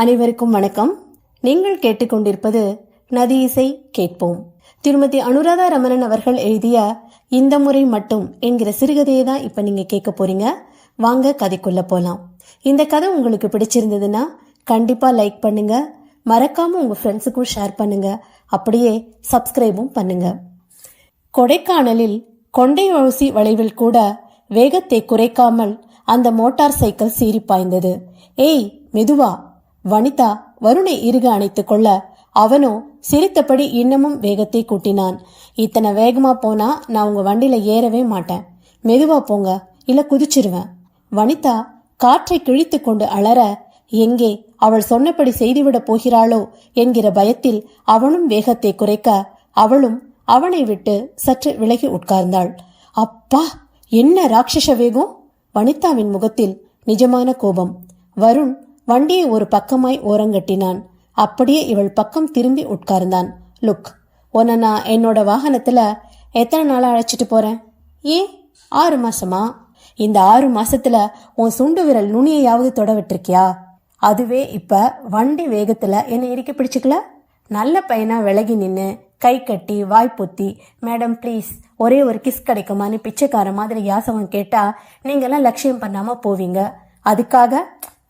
அனைவருக்கும் வணக்கம். நீங்கள் கேட்டுக்கொண்டிருப்பது நதி இசை கேட்போம். திருமதி அனுராதா ரமணன் அவர்கள் எழுதிய இந்த முறை மட்டும் என்கிற சிறுகதையை தான் இப்ப நீங்க கேட்க போறீங்க. வாங்க கதைக்குள்ள போலாம். இந்த கதை உங்களுக்கு பிடிச்சிருந்ததுன்னா கண்டிப்பா லைக் பண்ணுங்க. மறக்காம உங்க ஃப்ரெண்ட்ஸுக்கும் ஷேர் பண்ணுங்க. அப்படியே சப்ஸ்கிரைபும் பண்ணுங்க. கொடைக்கானலில் கொண்டை வளைவில் கூட வேகத்தை குறைக்காமல் அந்த மோட்டார் சைக்கிள் சீறி பாய்ந்தது. ஏய் மெதுவா. வனிதா வருணை இறுக அணைத்துக் கொள்ள அவனோ சிரித்தபடி இன்னமும் வேகத்தை கூட்டினான். இத்தனை வேகமா போனா நான் உங்க வண்டியில ஏறவே மாட்டேன். மெதுவா போங்க இல்ல குதிச்சிருவேன். வனிதா காற்றை கிழித்து கொண்டு அலற எங்கே அவள் சொன்னபடி செய்துவிடப் போகிறாளோ என்கிற பயத்தில் அவனும் வேகத்தை குறைக்க அவளும் அவனை விட்டு சற்று விலகி உட்கார்ந்தாள். அப்பா என்ன ராட்சச வேகம்? வனிதாவின் முகத்தில் நிஜமான கோபம். வருண் வண்டியை ஒரு பக்கமாய் ஓரங்கட்டினான். அப்படியே இவள் பக்கம் திரும்பி உட்கார்ந்தான். லுக் உன்னை நான் என்னோட வாகனத்துல எத்தனை நாளா அழைச்சிட்டு போறேன்? ஏன் ஆறு மாசமா? இந்த ஆறு மாசத்துல உன் சுண்டு விரல் நுனியையாவது தொட விட்டுருக்கியா? அதுவே இப்ப வண்டி வேகத்துல என்னை இறுக்கி பிடிச்சுக்கல? நல்ல பையனா விலகி நின்று கை கட்டி வாய் பொத்தி மேடம் ப்ளீஸ் ஒரே ஒரு கிஸ் கிடைக்குமான்னு பிச்சைக்கார மாதிரி யாசகம் கேட்டா நீங்கெல்லாம் லட்சியம் பண்ணாம போவீங்க. அதுக்காக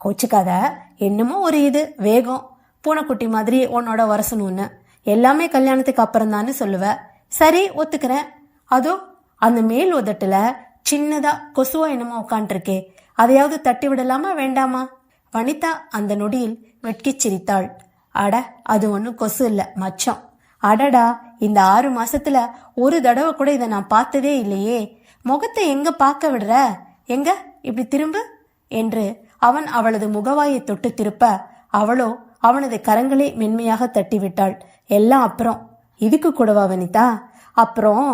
கோச்சுக்காத. என்னமோ ஒரு இது வேகம். பூனைக்குட்டி மாதிரி உன்னோட வரசணும்னு. எல்லாமே கல்யாணத்துக்கு அப்புறம் தானே சொல்லுவ. சரி ஒத்துக்கிறேன். அதோ அந்த மேல் உதட்டுல சின்னதா கொசுவா என்னமோ உட்காந்துருக்கே அதையாவது தட்டி விடலாமா வேண்டாமா? வனிதா அந்த நொடியில் வெட்கி சிரித்தாள். அட அது ஒன்றும் கொசு இல்லை மச்சம். அடடா இந்த ஆறு மாசத்துல ஒரு தடவை கூட இதை நான் பார்த்ததே இல்லையே. முகத்தை எங்க பார்க்க விடுற? எங்க? இப்படி திரும்பு? என்று அவன் அவளது முகவாயை தொட்டு திருப்ப அவளோ அவனது கரங்களை மென்மையாக தட்டிவிட்டாள். எல்லாம் அப்புறம். இதுக்கு கூடவா வனிதா? அப்புறம்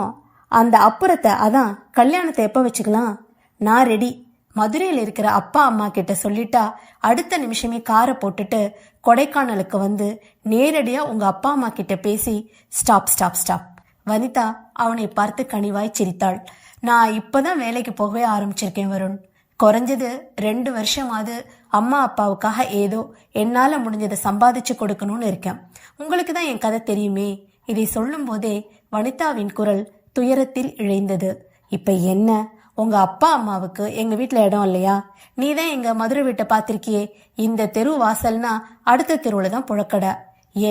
அந்த அப்புறத்தை அதான் கல்யாணத்தை எப்போ வச்சுக்கலாம்? நான் ரெடி மதுரையில் இருக்கிற அப்பா அம்மா கிட்ட சொல்லிட்டா அடுத்த நிமிஷமே காரை போட்டுட்டு கொடைக்கானலுக்கு வந்து நேரடியாக உங்கள் அப்பா அம்மா கிட்ட பேசி ஸ்டாப் ஸ்டாப் ஸ்டாப். வனிதா அவனை பார்த்து கனிவாய் சிரித்தாள். நான் இப்போதான் வேலைக்கு போகவே ஆரம்பிச்சிருக்கேன் வருண். குறைஞ்சது ரெண்டு வருஷமாவது அம்மா அப்பாவுக்காக ஏதோ என்னால் முடிஞ்சதை சம்பாதிச்சு கொடுக்கணும்னு இருக்கேன். உங்களுக்கு தான் என் கதை தெரியுமே? இதை சொல்லும் போதே வனிதாவின் குரல் துயரத்தில் இழைந்தது. இப்போ என்ன? உங்க அப்பா அம்மாவுக்கு எங்க வீட்டில் இடம் இல்லையா? நீ தான் எங்க மதுரை வீட்டை பார்த்துருக்கியே. இந்த தெரு வாசல்னா அடுத்த தெருவில் தான் புழக்கடை.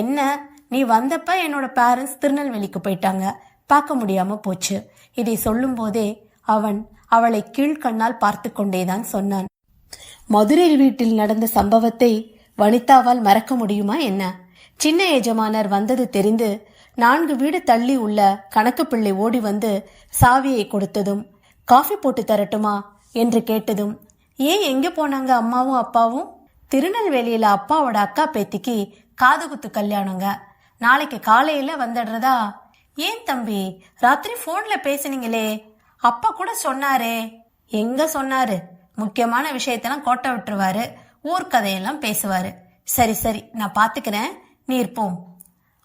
என்ன? நீ வந்தப்ப என்னோட பேரண்ட்ஸ் திருநெல்வேலிக்கு போயிட்டாங்க. பார்க்க முடியாம போச்சு. இதை சொல்லும் போதே அவன் அவளை கீழ்கண்ணால் பார்த்து கொண்டேதான் சொன்னான். மதுரை வீட்டில் நடந்த சம்பவத்தை வனிதாவால் மறக்க முடியுமா என்ன? சின்ன எஜமானர் வந்தது தெரிந்து நான்கு வீடு தள்ளி உள்ள கணக்கு பிள்ளை ஓடி வந்து சாவியை கொடுத்ததும் காஃபி போட்டு தரட்டுமா? என்று கேட்டதும் ஏன் எங்க போனாங்க அம்மாவும் அப்பாவும்? திருநெல்வேலியில அப்பாவோட அக்கா பேத்திக்கு காதுகுத்து கல்யாணங்க. நாளைக்கு காலையில வந்துடுறதா? ஏன் தம்பி ராத்திரி போன்ல பேசுனீங்களே அப்பா கூட சொன்னாரே. எங்க சொன்னாரு? முக்கியமான விஷயத்தெல்லாம் கோட்டை விட்டுருவாரு. ஊர்க்கதையெல்லாம் பேசுவாரு. சரி சரி நான் பாத்துக்கிறேன். நீர் போம்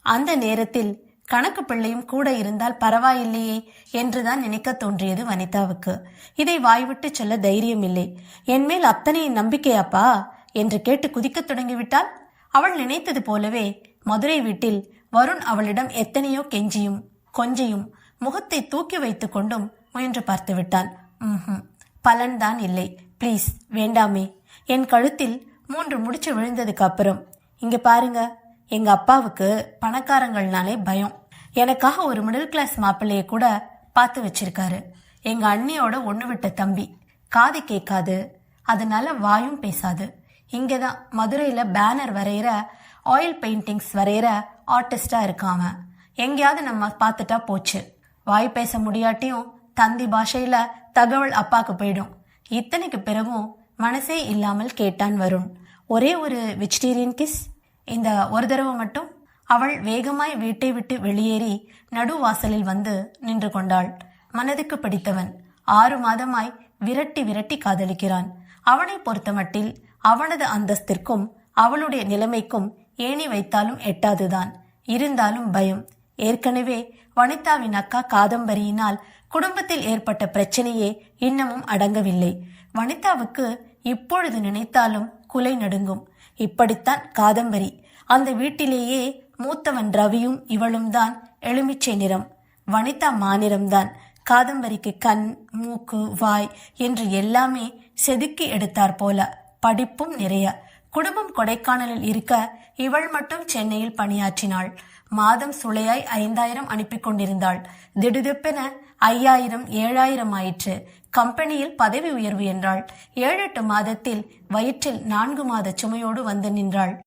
அந்த நேரத்தில் கணக்கு பிள்ளையும் கூட இருந்தால் பரவாயில்லையே என்றுதான் நினைக்க தோன்றியது வனிதாவுக்கு. இதை வாய்விட்டு சொல்ல தைரியம் இல்லை என்மேல் அத்தனை நம்பிக்கையாப்பா என்று கேட்டு குதிக்கத் தொடங்கிவிட்டால் அவள் நினைத்தது போலவே மதுரை வீட்டில் வருண் அவளிடம் எத்தனையோ கெஞ்சியும் கொஞ்சியும் முகத்தை தூக்கி வைத்துக் கொண்டும் முயன்று பார்த்து விட்டான் ம்ஹும். பலன்தான் இல்லை. ப்ளீஸ் வேண்டாமே. என் கழுத்தில் மூன்று முடிச்சு விழுந்ததுக்கு அப்புறம் இங்க பாருங்க எங்க அப்பாவுக்கு பணக்காரங்கள்னாலே பயம். எனக்காக ஒரு மிடில் கிளாஸ் மாப்பிள்ளைய கூட பார்த்து வச்சிருக்காரு. எங்க அண்ணியோட ஒன்று விட்ட தம்பி. காது கேட்காது. அதனால வாயும் பேசாது. இங்கதான் மதுரையில பேனர் வரைகிற ஆயில் பெயிண்டிங்ஸ் வரைகிற ஆர்டிஸ்டா இருக்கான் அவன். எங்கேயாவது நம்ம பார்த்துட்டா போச்சு. வாய் பேச முடியாட்டியும் தந்தி பாஷையில தகவல் அப்பாக்கு போயிடும். இத்தனைக்கு பிறகும் மனசே இல்லாமல் கேட்டான் வருண். ஒரே ஒரு வெஜிடேரியன் கிஸ் இந்த ஒரு தடவை மட்டும்? அவள் வேகமாய் வீட்டை விட்டு வெளியேறி நடுவாசலில் வந்து நின்று கொண்டாள். மனதுக்கு பிடித்தவன் ஆறு மாதமாய் விரட்டி விரட்டி காதலிக்கிறான். அவனை பொறுத்தமட்டில் அவனது அந்தஸ்திற்கும் அவளுடைய நிலைமைக்கும் ஏணி வைத்தாலும் எட்டாதுதான். இருந்தாலும் பயம். ஏற்கனவே வனிதாவின் அக்கா காதம்பரியினால் குடும்பத்தில் ஏற்பட்ட பிரச்சனையே இன்னமும் அடங்கவில்லை. வனிதாவுக்கு இப்பொழுது நினைத்தாலும் குலை நடுங்கும். இப்படித்தான் காதம்பரி. அந்த வீட்டிலேயே மூத்தவன் ரவியும் இவளும் தான் எலுமிச்சை நிறம். வனிதா மாநிறம்தான். காதம்பரிக்கு கண் மூக்கு வாய் என்று எல்லாமே செதுக்கி எடுத்தார் போல. படிப்பும் நிறைய. குடும்பம் கொடைக்கானலில் இருக்க இவள் மட்டும் சென்னையில் பணியாற்றினாள். மாதம் சுளையாய் ஐந்தாயிரம் அனுப்பி கொண்டிருந்தாள். திடுதிப்பென ஐயாயிரம் ஏழாயிரம் ஆயிற்று. கம்பெனியில் பதவி உயர்வு என்றாள். ஏழெட்டு மாதத்தில் வயிற்றில் நான்கு மாத சுமையோடு வந்து நின்றாள்.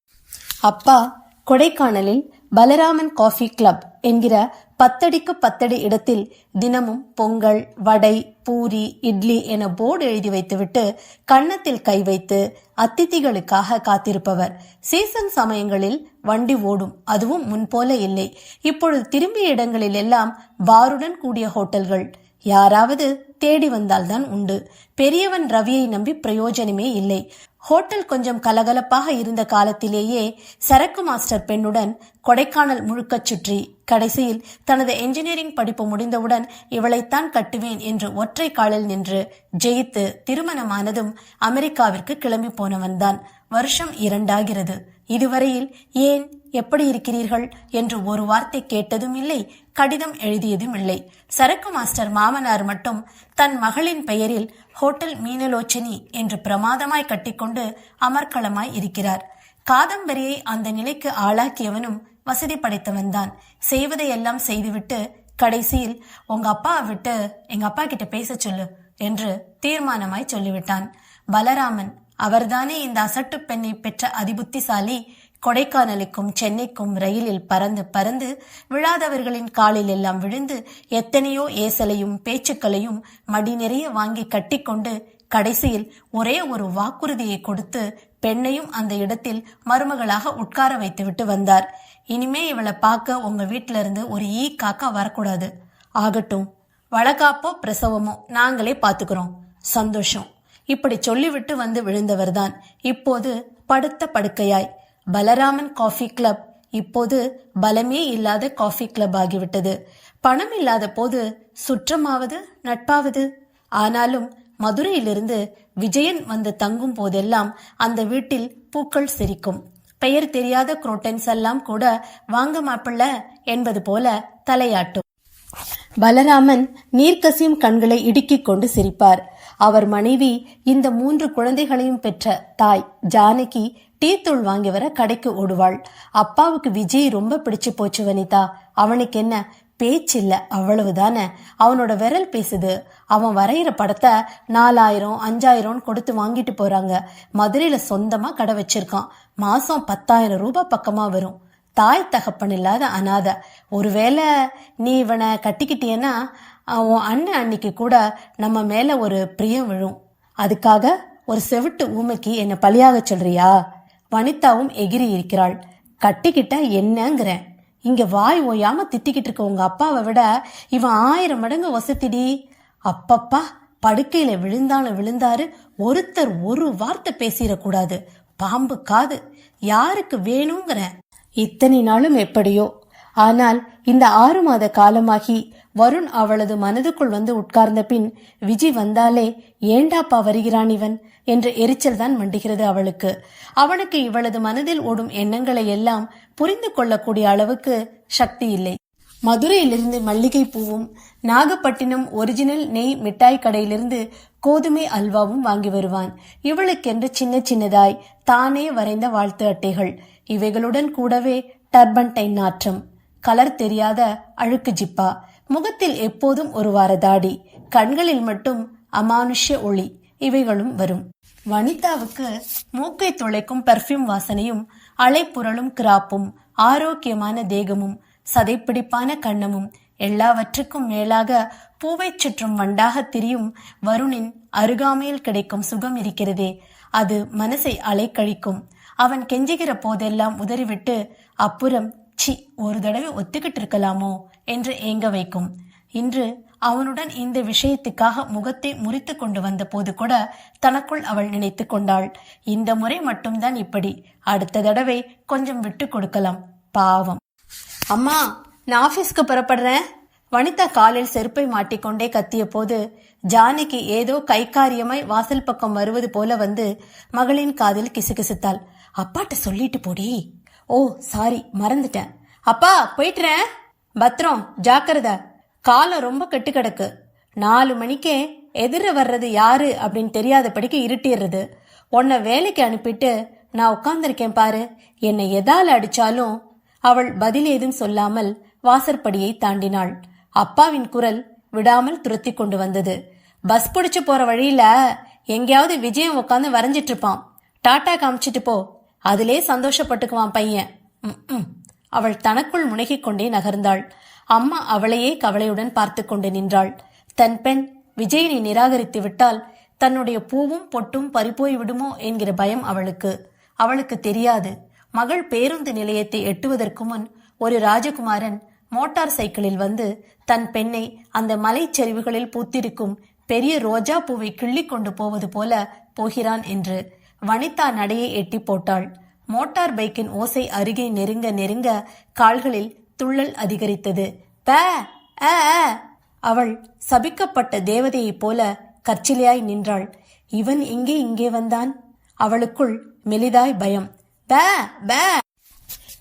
அப்பா கொடைக்கானலில் பலராமன் காஃபி கிளப் என்கிற பத்தடிக்கு பத்தடி இடத்தில் தினமும் பொங்கல் வடை பூரி இட்லி என போர்டு எழுதி வைத்துவிட்டு கன்னத்தில் கை வைத்து அத்திதிகளுக்காக காத்திருப்பவர். சீசன் சமயங்களில் வண்டி ஓடும். அதுவும் முன்போல இல்லை. இப்பொழுது திரும்பிய இடங்களில் எல்லாம் பாருடன் கூடிய ஹோட்டல்கள். யாராவது தேடி வந்தால்தான் உண்டு. பெரியவன் ரவியை நம்பி பிரயோஜனமே இல்லை. ஹோட்டல் கொஞ்சம் கலகலப்பாக இருந்த காலத்திலேயே சரக்கு மாஸ்டர் பெண்ணுடன் கொடைக்கானல் முழுக்கச் சுற்றி கடைசியில் தனது என்ஜினியரிங் படிப்பு முடிந்தவுடன் இவளைத்தான் கட்டுவேன் என்று ஒற்றை காலில் நின்று ஜெயித்து திருமணமானதும் அமெரிக்காவிற்கு கிளம்பி போனவன்தான். வருஷம் இரண்டாகிறது. இதுவரையில் ஏன் எப்படி இருக்கிறீர்கள் என்று ஒரு வார்த்தை கேட்டதும் இல்லை கடிதம் எழுதியதும் இல்லை. சரக்கு மாஸ்டர் மாமனார் மட்டும் தன் மகளின் பெயரில் ஹோட்டல் மீனலோச்சனி என்று பிரமாதமாய் கட்டிக்கொண்டு அமர்க்களமாய் இருக்கிறார். காதம்பரியை அந்த நிலைக்கு ஆளாக்கியவனும் வசதி படைத்தவன்தான் செய்வதையெல்லாம் செய்துவிட்டு கடைசியில் உங்க அப்பாவை விட்டு எங்க அப்பா கிட்ட பேச சொல்லு என்று தீர்மானமாய் சொல்லிவிட்டான். பலராமன் அவர்தானே இந்த அசட்டு பெண்ணை பெற்ற அதிபுத்திசாலி கொடைக்கானலுக்கும் சென்னைக்கும் ரயிலில் பறந்து பறந்து விழாதவர்களின் காலில் எல்லாம் விழுந்து எத்தனையோ ஏசலையும் பேச்சுக்களையும் மடி நிறைய வாங்கி கட்டிக்கொண்டு கடைசியில் ஒரே ஒரு வாக்குறுதியை கொடுத்து பெண்ணையும் அந்த இடத்தில் மருமகளாக உட்கார வைத்துவிட்டு வந்தார். இனிமே இவளை பார்க்க உங்க வீட்டில இருந்து ஒரு ஈ காக்கா வரக்கூடாது. ஆகட்டும் வளகாப்போ பிரசவமோ நாங்களே பாத்துக்கிறோம் சந்தோஷம். இப்படி சொல்லிவிட்டு வந்து விழுந்தவர்தான். இப்போது படுத்த படுக்கையாய். பலராமன் காஃபி கிளப் இப்போது பலமே இல்லாத காஃபி கிளப் ஆகிவிட்டது. பணம் இல்லாத போது சுற்றமாவது நட்பாவது. ஆனாலும் மதுரையிலிருந்து விஜயன் வந்து தங்கும் போதெல்லாம் அந்த வீட்டில் பூக்கள் சிரிக்கும். பெயர் தெரியாத குரோட்டன்ஸ் எல்லாம் கூட வாங்க மாப்பிள்ள என்பது போல தலையாட்டும். பலராமன் நீர்க்கசியும் கண்களை இடுக்கிக் கொண்டு சிரிப்பார். அவர் மனைவி இந்த மூன்று குழந்தைகளையும் பெற்ற தாய் ஜானகி டீ தூள் வாங்கி வர கடைக்கு ஓடுவாள். அப்பாவுக்கு விஜய் ரொம்ப பிடிச்சு போச்சு வனிதா. அவனுக்கு என்ன? பேச்சில்ல அவ்வளவுதானே? அவனோட விரல் பேசுது. அவன் வரைகிற படத்தை நாலாயிரம் அஞ்சாயிரம்னு கொடுத்து வாங்கிட்டு போறாங்க. மதுரையில சொந்தமா கடை வச்சிருக்கான். மாசம் பத்தாயிரம் ரூபாய் பக்கமா வரும். தாய் தகப்பன் இல்லாத அனாதை. ஒருவேளை நீ இவனை கட்டிக்கிட்டியன்னா உன் அண்ணன் அன்னைக்கு கூட நம்ம மேல ஒரு பிரியம் விழும். அதுக்காக ஒரு செவிட்டு ஊமைக்கு என்னை பலியாக சொல்றியா? வனிதாவும் எகிரி இருக்கிறாள். கட்டிக்கிட்ட என்னங்கிறேன் இங்க வாய் ஓயாம திட்டிக்கிட்டு இருக்க உங்க அப்பாவை விட இவன் ஆயிரம் மடங்கு வசத்திடி அப்பப்பா படுக்கையில விழுந்தாலும் விழுந்தாரு. ஒருத்தர் ஒரு வார்த்தை பேசிடக்கூடாது. பாம்பு காது. யாருக்கு வேணுங்கிறேன் இத்தனை நாளும் எப்படியோ ஆனால் இந்த ஆறு மாத காலமாகி வருண் அவளது மனதுக்குள் வந்து உட்கார்ந்த பின் விஜி வந்தாலே ஏண்டாப்பா வருகிறான் இவன்? என்ற எரிச்சல் தான் மண்டுகிறது அவளுக்கு. அவனுக்கு இவளது மனதில் ஓடும் எண்ணங்களை எல்லாம் புரிந்து கொள்ளக்கூடிய அளவுக்கு சக்தி இல்லை. மதுரையிலிருந்து மல்லிகை பூவும் நாகப்பட்டினம் ஒரிஜினல் நெய் மிட்டாய் கடையிலிருந்து கோதுமை அல்வாவும் வாங்கி வருவான். இவளுக்கென்று சின்ன சின்னதாய் தானே வரைந்த வாழ்த்து அட்டைகள். இவைகளுடன் கூடவே டர்பன்டைன் நாற்றம். கலர் தெரியாத அழுக்கு ஜிப்பா. முகத்தில் எப்போதும் ஒரு வார தாடி கண்களில் மட்டும் அமானுஷ்ய ஒளி. இவைகளும் வரும். வனிதாவுக்கு மூக்கை துளைக்கும் பெர்ஃப்யூம் வாசனையும் அலைப்புரளும் கிராப்பும் ஆரோக்கியமான தேகமும் சதைப்பிடிப்பான கண்ணமும் எல்லாவற்றுக்கும் மேலாக பூவைச் சுற்றும் வண்டாக திரியும் வருணின் அருகாமையில் கிடைக்கும் சுகம் இருக்கிறதே. அது மனசை அலைக்கழிக்கும். அவன் கெஞ்சுகிற போதெல்லாம் உதறிவிட்டு அப்புறம் சி ஒரு தடவை ஒத்துக்கிட்டு இருக்கலாமோ என்று ஏங்க வைக்கும். இன்று அவனுடன் இந்த விஷயத்துக்காக முகத்தை முறித்து கொண்டு வந்த போது கூட தனக்குள் அவள் நினைத்து கொண்டாள். இந்த முறை மட்டும்தான் இப்படி. அடுத்த தடவை கொஞ்சம் விட்டு கொடுக்கலாம். பாவம். அம்மா நான் ஆபீஸ்க்கு புறப்படுறேன். வனிதா காலில் செருப்பை மாட்டிக்கொண்டே கத்திய போது ஜானகி ஏதோ கைக்காரியமாய் வாசல் பக்கம் வருவது போல வந்து மகளின் காதில் கிசுகிசுத்தாள். அப்பாட்ட சொல்லிட்டு போடி. ஓ சாரி மறந்துட்டேன். அப்பா போயிட்டுறேன். பத்திரம் ஜாக்கிரதை. காலம் ரொம்ப கெட்டு கிடக்கு. நாலு மணிக்கே எதிர வர்றது யாரு அப்படின்னு தெரியாதபடிக்கு இருட்டிடுறது. உன்னை வேலைக்கு அனுப்பிட்டு நான் உட்கார்ந்துருக்கேன் பாரு. என்னை எதால் அடிச்சாலும் அவள் பதில் ஏதும் சொல்லாமல் வாசற்படியை தாண்டினாள். அப்பாவின் குரல் விடாமல் துரத்தி கொண்டு வந்தது. பஸ் பிடிச்சு போற வழியில எங்கேயாவது விஜயம் உட்காந்து வரைஞ்சிட்டு இருப்பான். டாட்டா காமிச்சிட்டு போ. அதிலே சந்தோஷப்பட்டுக்குவான் பையன். அவள் தனக்குள் முனகிக் கொண்டே நகர்ந்தாள். அம்மா அவளையே கவலையுடன் பார்த்து கொண்டு நின்றாள். தன் பெண் விஜயனை நிராகரித்து விட்டால் தன்னுடைய பூவும் பொட்டும் பறிப்போய் விடுமோ என்கிற பயம் அவளுக்கு. அவளுக்கு தெரியாது. மகள் பேருந்து நிலையத்தை எட்டுவதற்கு முன் ஒரு ராஜகுமாரன் மோட்டார் சைக்கிளில் வந்து தன் பெண்ணை அந்த மலைச்சரிவுகளில் பூத்திருக்கும் பெரிய ரோஜா பூவை கிள்ளிக் கொண்டு போவது போல போகிறான் என்று வனிதா நடையை எட்டி போட்டாள். மோட்டார் பைக்கின் ஓசை அருகே நெருங்க நெருங்க கால்களில் துள்ளல் அதிகரித்தது. ப ஆ, அவள் சபிக்கப்பட்ட தேவதையைப் போல கற்சிலையாய் நின்றாள். இவன் எங்கே இங்கே வந்தான்? அவளுக்குள் மெலிதாய் பயம். ப ப.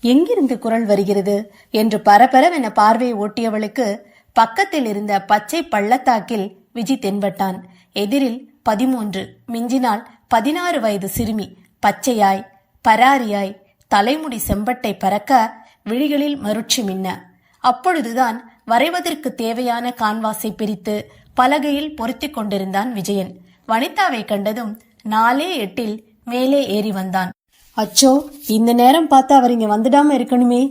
எங்கிருந்து குரல் வருகிறது? என்று பரபரவென பார்வையை ஓட்டியவளுக்கு பக்கத்தில் இருந்த பச்சை பள்ளத்தாக்கில் விஜி தென்பட்டான். எதிரில் பதிமூன்று மிஞ்சினால் பதினாறு வயது சிறுமி பச்சையாய் பராரியாய் தலைமுடி செம்பட்டை பறக்க விழிகளில் மருட்சி மின்ன. அப்பொழுதுதான் வரைவதற்கு தேவையான கான்வாஸை பிரித்து பலகையில் பொருத்திக் கொண்டிருந்தான் விஜயன். வனிதாவை கண்டதும் நாலே எட்டில் மேலே ஏறி வந்தான். அச்சோ இந்த நேரம் பார்த்து அவர் இங்க வந்துடாம இருக்கணுமே?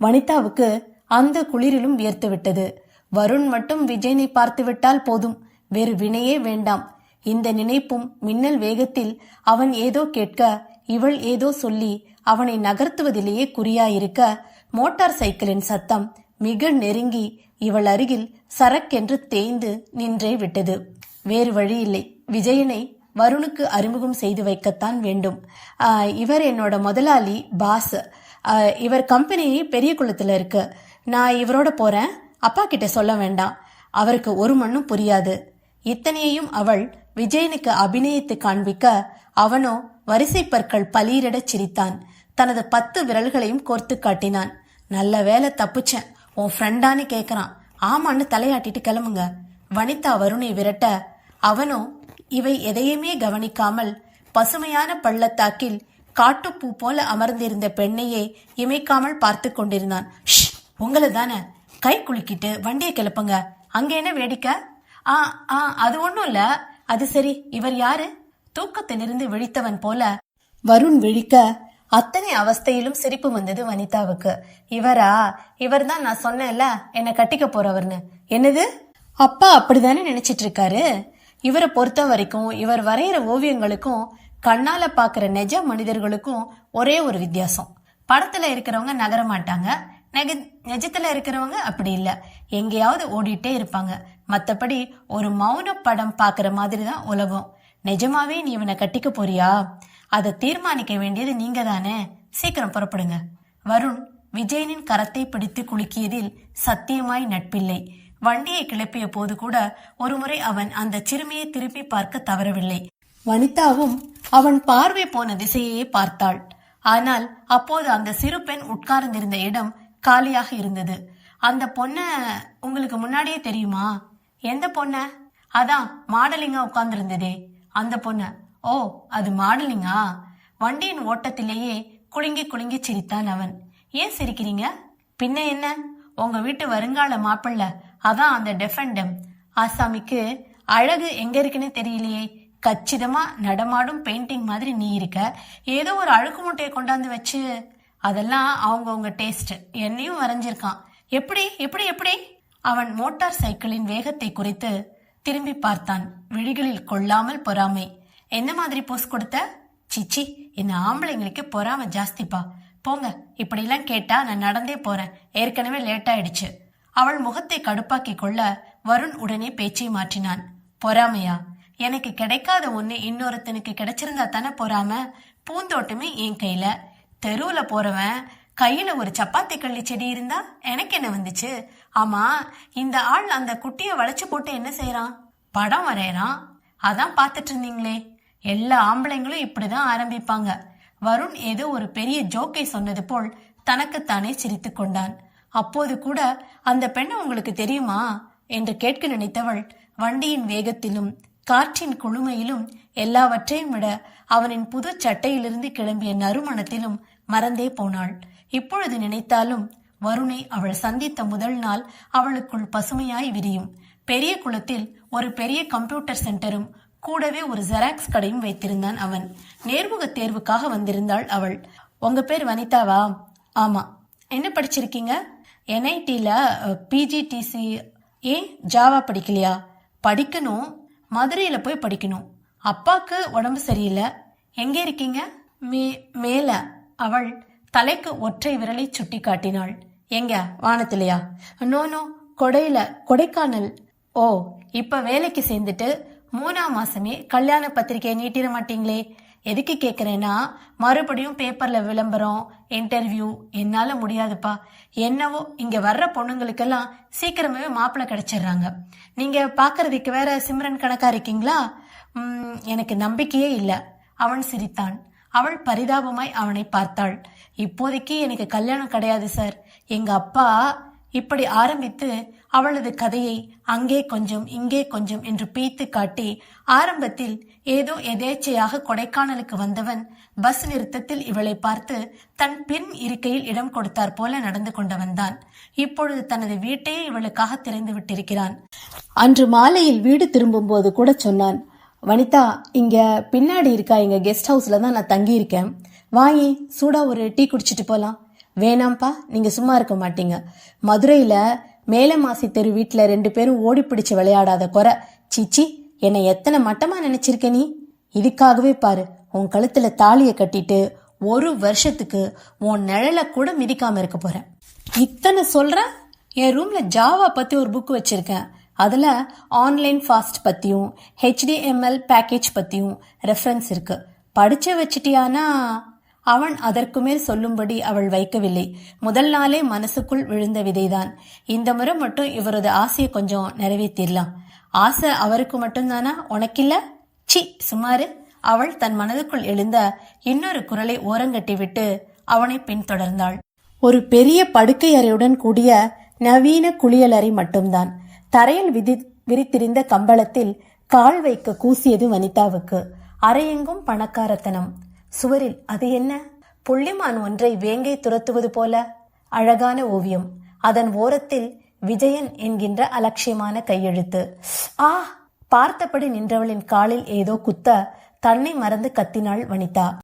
வனிதாவுக்கு அந்த குளிரிலும் வியர்த்து விட்டது. வருண் மட்டும் விஜயனை பார்த்து விட்டால் போதும். வேறு வினையே வேண்டாம். இந்த நினைப்பும் மின்னல் வேகத்தில் அவன் ஏதோ கேட்க இவள் ஏதோ சொல்லி அவனை நகர்த்துவதிலேயே குறியாயிருக்க மோட்டார் சைக்கிளின் சத்தம் மிக நெருங்கி இவள் அருகில் சரக்கென்று தேய்ந்து நின்றே விட்டது. வேறு வழியில்லை. விஜயனை வருணுக்கு அறிமுகம் செய்து வைக்கத்தான் வேண்டும். இவர் என்னோட முதலாளி பாஸ். இவர் கம்பெனி பெரிய குளத்துல இருக்கு. நான் இவரோட போறேன். அப்பா கிட்ட சொல்ல வேண்டாம். அவருக்கு ஒரு மண்ணும் புரியாது. இத்தனையையும் அவள் விஜயனுக்கு அபிநயித்து காண்பிக்க அவனோ வரிசை பற்கள் பலீரிடச் சிரித்தான். தனது பத்து விரல்களையும் கோர்த்து காட்டினான். நல்ல வேலை தப்புச்சேன். உன் ஃப்ரெண்டான்னு கேட்குறான் ஆமான்னு தலையாட்டிட்டு கிளம்புங்க. வனிதா வருணை விரட்ட அவனோ இவை எதையுமே கவனிக்காமல் பசுமையான பள்ளத்தாக்கில் காட்டுப்பூ போல அமர்ந்திருந்த பெண்ணையே இமைக்காமல் பார்த்து கொண்டிருந்தான். ஷ் உங்களை தானே. கை குலுக்கிட்டு வண்டியை கிளப்புங்க. அங்கே என்ன வேடிக்கை? ஆ ஆ அது ஒன்றும் இல்லை. அது சரி இவர் யாரு? தூக்கத்திலிருந்து விழித்தவன் போல வருண் விழிக்க அத்தனை அவஸ்தையிலும் சிரிப்பு வந்தது வனிதாவுக்கு. இவரா? இவர்தான் நான் சொன்னேன்ல என்னை கட்டிக்க போறவர்னு. என்னது? அப்பா அப்படிதானே நினைச்சிட்டு இருக்காரு இவரை பொறுத்த வரைக்கும் இவர் வரைகிற ஓவியங்களுக்கும் கண்ணால பாக்குற நெஜ மனிதர்களுக்கும் ஒரே ஒரு வித்தியாசம். படத்துல இருக்கிறவங்க நகர மாட்டாங்க நெக- இருக்கிறவங்க அப்படி இல்ல. எங்கேயாவது ஓடிட்டே இருப்பாங்க. மத்தபடி ஒரு மௌன படம் பாக்குற மாதிரி தான் உலகம். நிஜமாவே நீ இவனை கட்டிக்க போறியா? அதை தீர்மானிக்க வேண்டியது நீங்க தானே சீக்கிரம் புறப்படுங்க. வருண் விஜயனின் கரத்தை பிடித்து குலுக்கியதில் சத்தியமாய் நட்பில்லை. வண்டியை கிளப்பிய போது கூட ஒருமுறை அவன் அந்த சிறுமியை திருப்பி பார்க்க தவறவில்லை. வனிதாவும் அவன் பார்வை போன திசையையே பார்த்தாள். ஆனால் அப்போது அந்த சிறு பெண் உட்கார்ந்திருந்த இடம் காலியாக இருந்தது. அந்த பொண்ண உங்களுக்கு முன்னாடியே தெரியுமா? எந்த பொண்ண? அதான் மாடலிங்கா உட்கார்ந்துருந்ததே. அந்த பொண்ண. ஓ அது மாடலிங்கா? வண்டியின் ஓட்டத்திலேயே குலுங்கி குலுங்கி சிரித்தான் அவன். ஏன் சிரிக்கிறீங்க? பின்ன என்ன? உங்க வீட்டு வருங்கால மாப்பிள்ள. அதான் அந்த டெஃபண்டம் ஆசாமிக்கு அழகு எங்க இருக்குன்னு தெரியலையே. கச்சிதமா நடமாடும் பெயிண்டிங் மாதிரி நீ இருக்க. ஏதோ ஒரு அழுக்கு மூட்டையை கொண்டாந்து வச்சு. அதெல்லாம் அவங்கவுங்க டேஸ்ட் என்னையும் வரைஞ்சிருக்கான். எப்படி? எப்படி? எப்படி? அவன் மோட்டார் சைக்கிளின் வேகத்தை குறித்து திரும்பி பார்த்தான். விழிகளில் கொள்ளாமல் பொறாமை. என்ன மாதிரி போஸ் கொடுத்த? சிச்சி இந்த ஆம்பளைங்களுக்கு பொறாமை ஜாஸ்திப்பா. போங்க இப்படிலாம் கேட்டா நான் நடந்தே போறேன். ஏற்கனவே லேட் ஆயிடுச்சு. அவள் முகத்தை கடுப்பாக்கி கொள்ள வருண் உடனே பேச்சை மாற்றினான். பொறாமையா? எனக்கு கிடைக்காத ஒண்ணு இன்னொருத்தனுக்கு கிடைச்சிருந்தா தானே பொறாம? பூந்தோட்டமே என் கையில. தெருவுல போறவன் கையில ஒரு சப்பாத்தி கள்ளி செடி இருந்தா எனக்கு என்ன வந்துச்சு? ஆமா இந்த ஆள் அந்த குட்டிய வளைச்சு போட்டு என்ன செய்யறான் படம் வரையறான். அதான் பாத்துட்டு இருந்தீங்களே. எல்லா ஆம்பளைங்களும் இப்படிதான் ஆரம்பிப்பாங்க. வருண் ஏதோ ஒரு பெரிய ஜோக்கை சொன்னது போல் தனக்குத்தானே சிரித்துக் கொண்டான். அப்போது கூட அந்த பெண்ணை உங்களுக்கு தெரியுமா? என்று கேட்க நினைத்தவள் வண்டியின் வேகத்திலும் காற்றின் குளுமையிலும் எல்லாவற்றையும் விட அவனின் புது சட்டையிலிருந்து கிளம்பிய நறுமணத்திலும் மறந்தே போனாள். இப்பொழுது நினைத்தாலும் வருணை அவள் சந்தித்த முதல் நாள் அவளுக்குள் பசுமையாய் விரியும். பெரிய குளத்தில் ஒரு பெரிய கம்ப்யூட்டர் சென்டரும் கூடவே ஒரு ஜெராக்ஸ் கடையும் வைத்திருந்தான் அவன். நேர்முக தேர்வுக்காக வந்திருந்தாள் அவள். உங்க பேர் வனிதாவா? ஆமா. என்ன படிச்சிருக்கீங்க? என்ஐடியில் பிஜிடிசி ஏன் ஜாவா படிக்கலையா? படிக்கணும். மதுரையில் போய் படிக்கணும். அப்பாக்கு உடம்பு சரியில்லை? எங்கே இருக்கீங்க? மே மேல. அவள் தலைக்கு ஒற்றை விரலை சுட்டி காட்டினாள். எங்க? வானத்திலையா? No no. கொடையில கொடைக்கானல். ஓ இப்ப வேலைக்கு சேர்ந்துட்டு மூணாம் மாசமே கல்யாண பத்திரிக்கையை நீட்டிட மாட்டீங்களே? எதுக்கு கேக்குறேன்னா மறுபடியும் பேப்பர்ல விளம்பரம் இன்டர்வியூ என்னால முடியாதுப்பா. என்னவோ இங்க வர்ற பொண்ணுங்களுக்கெல்லாம் சீக்கிரமே மாப்பிள்ளை கிடைச்சிடுறாங்க. நீங்க பாக்குறதுக்கு வேற சிம்ரன் கணக்கா இருக்கீங்களா? எனக்கு நம்பிக்கையே இல்ல. அவன் சிரித்தான். அவள் பரிதாபமாய் அவனை பார்த்தாள். இப்போதைக்கு எனக்கு கல்யாணம் கிடையாது சார். எங்க அப்பா இப்படி ஆரம்பித்து அவளது கதையை அங்கே கொஞ்சம் இங்கே கொஞ்சம் என்று பீத்து காட்டி ஆரம்பத்தில் ஏதோ எதேச்சையாக கொடைக்கானலுக்கு வந்தவன் பஸ் நிறுத்தத்தில் இவளை பார்த்து தன் பின் இருக்கையில் இடம் கொடுத்தார் போல நடந்து கொண்டவன்தான் இப்பொழுது தனது வீட்டையே இவளுக்காக திறந்து விட்டிருக்கிறான். அன்று மாலையில் வீடு திரும்பும்போது கூட சொன்னான் வனிதா இங்க பின்னாடி இருக்கா? எங்க கெஸ்ட் ஹவுஸ்ல தான் நான் தங்கியிருக்கேன். இருக்கேன் வாங்கி சூடா ஒரு டீ குடிச்சிட்டு போகலாம் வேணாம்ப்பா நீங்கள் சும்மா இருக்க மாட்டீங்க. மதுரையில் மேலமாசி தெரு வீட்டில் ரெண்டு பேரும் ஓடி பிடிச்சு விளையாடாத குறை. சீச்சி என்னை எத்தனை மட்டமாக நினச்சிருக்க நீ? இதுக்காகவே பாரு உன் கழுத்தில் தாலியை கட்டிட்டு ஒரு வருஷத்துக்கு உன் நிழலை கூட மிதிக்காமல் இருக்க போகிறேன் இத்தனை சொல்கிறேன் என் ரூமில் ஜாவா பற்றி ஒரு புக் வச்சுருக்கேன். அதில் ஆன்லைன் ஃபாஸ்ட் பற்றியும் ஹெச்டிஎம்எல் பேக்கேஜ் பற்றியும் ரெஃபரன்ஸ் இருக்குது படித்து வச்சிட்டியானா? அவன் அதற்கு மேல் சொல்லும்படி அவள் வைக்கவில்லை. முதல் நாளே மனசுக்குள் விழுந்த விதைதான். இந்த முறை மட்டும் இவரது ஆசையை கொஞ்சம் நிறைவேற்றிடலாம். ஆசை அவருக்கு மட்டும்தானா? உனக்கில்ல? சி சுமாரு அவள் தன் மனதுக்குள் எழுந்த இன்னொரு குரலை ஓரங்கட்டி விட்டு அவனை பின்தொடர்ந்தாள். ஒரு பெரிய படுக்கை அறையுடன் கூடிய நவீன குளியலறை மட்டும்தான். தரையில் விதி விரித்திருந்த கம்பளத்தில் கால் வைக்க கூசியது வனிதாவுக்கு. அறையெங்கும் பணக்காரத்தனம். சுவரில் அது என்ன? புள்ளிமான் ஒன்றை வேங்கை துரத்துவது போல. அழகான ஓவியம். அதன் ஓரத்தில் விஜயன் என்கின்ற அலட்சியமான கையெழுத்து. ஆ! பார்த்தபடி நின்றவளின் காலில் ஏதோ குத்த தன்னை மறந்து கத்தினாள் வனிதா